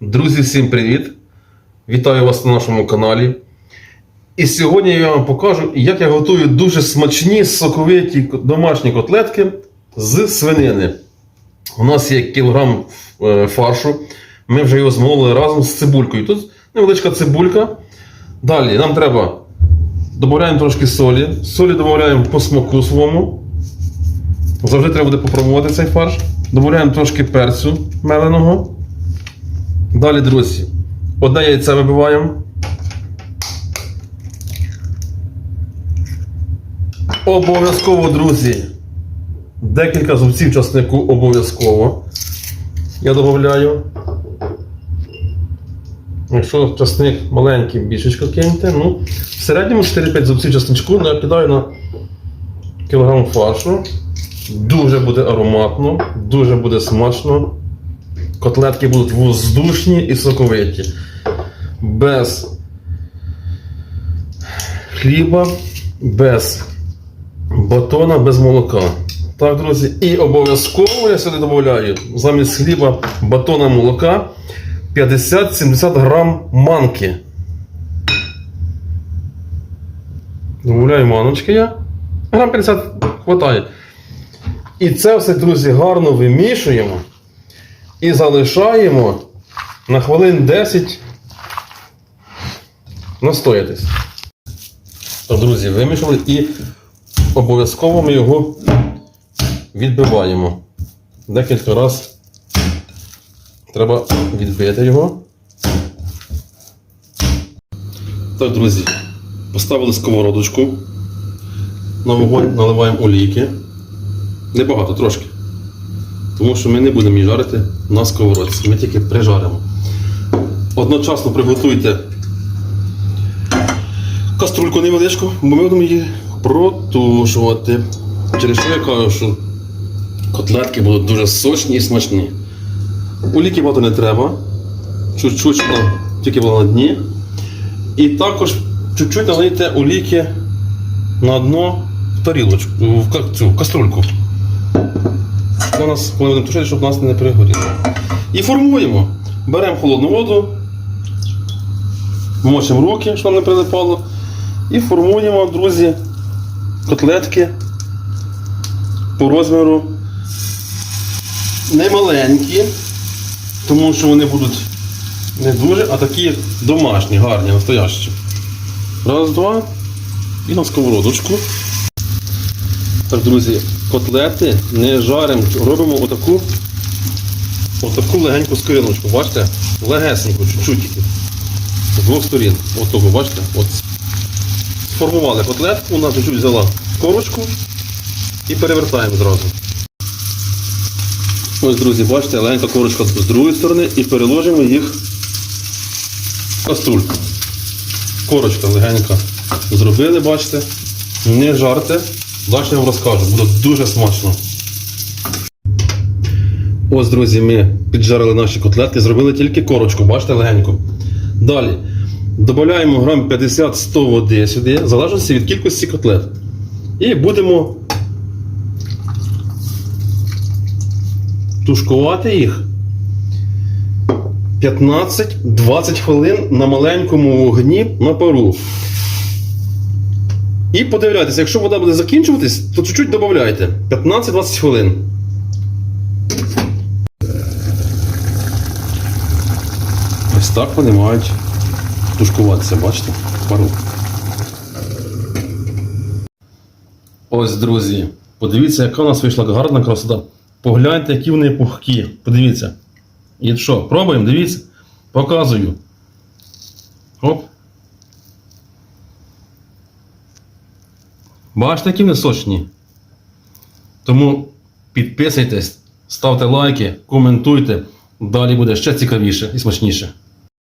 Друзі, всім привіт! Вітаю вас на нашому каналі. І сьогодні я вам покажу, як я готую дуже смачні соковиті домашні котлетки з свинини. У нас є кілограм е, фаршу. Ми вже його змололи разом з цибулькою. Тут невеличка цибулька. Далі нам треба додаємо трошки солі. Солі додаємо по смаку своєму. Завжди треба буде попробувати цей фарш. Додаємо трошки перцю меленого. Далі, друзі, одне яйце вибиваємо. Обов'язково, друзі, декілька зубців часнику обов'язково. Я додаю. Якщо часник маленький, більшечко киньте. Ну, в середньому 4-5 зубців часничку накидаю на кілограм фаршу. Дуже буде ароматно, дуже буде смачно. Котлетки будуть воздушні і соковиті. Без хліба, без батона, без молока. Так, друзі, і обов'язково я сюди додаю замість хліба, батона, молока 50-70 грам манки. Добавляю маночки я. Грам 50 хватає. І це все, друзі, гарно вимішуємо. І залишаємо на хвилин 10 настоятись. Друзі, вимішали і обов'язково ми його відбиваємо. Декілька разів треба відбити його. Так, друзі, поставили сковородочку. На вогонь наливаємо олійки. Небагато, трошки. Тому що ми не будемо її жарити на сковородці. Ми тільки прижаримо. Одночасно приготуйте каструльку невеличку, бо ми будемо її протушувати. Через що я кажу, що котлетки будуть дуже сочні і смачні. Оліки багато не треба. Чуть-чуть тільки була на дні. І також чуть-чуть налийте оліки на дно в тарілочку, в цю каструльку. У нас, коли будемо тушити, щоб нас не перегоріло. І формуємо. Беремо холодну воду, мочимо руки, щоб не прилипало. І формуємо, друзі, котлетки по розміру не маленькі, тому що вони будуть не дуже, а такі домашні, гарні, настоящі. Раз, два. І на сковородочку. Так, друзі, котлети не жаримо, робимо отаку, отаку легеньку скориночку. Бачите? Легесеньку, чуть-чуть. З двох сторін. Отого, бачите? От. Сформували котлетку, вона чуть-чуть взяла корочку і перевертаємо зразу. Ось, друзі, бачите, легенька корочка з другої сторони і переложимо їх в каструльку. Корочка легенька зробили, бачите. Не жарте. Далі я вам розкажу, буде дуже смачно. Ось, друзі, ми піджарили наші котлетки, зробили тільки корочку, бачите, легенько. Далі додаємо грам 50-100 води сюди, в залежності від кількості котлет. І будемо тушкувати їх 15-20 хвилин на маленькому вогні на пару. І подивляйтеся, якщо вода буде закінчуватись, то чуть-чуть додавайте. 15-20 хвилин. Ось так вони мають тушкуватися, бачите? Пару. Ось, друзі. Подивіться, яка у нас вийшла гарна красота. Погляньте, які вони пухкі. Подивіться. І що, пробуємо, дивіться. Показую. Оп. Бачите, які сочні. Тому підписуйтесь, ставте лайки, коментуйте. Далі буде ще цікавіше і смачніше.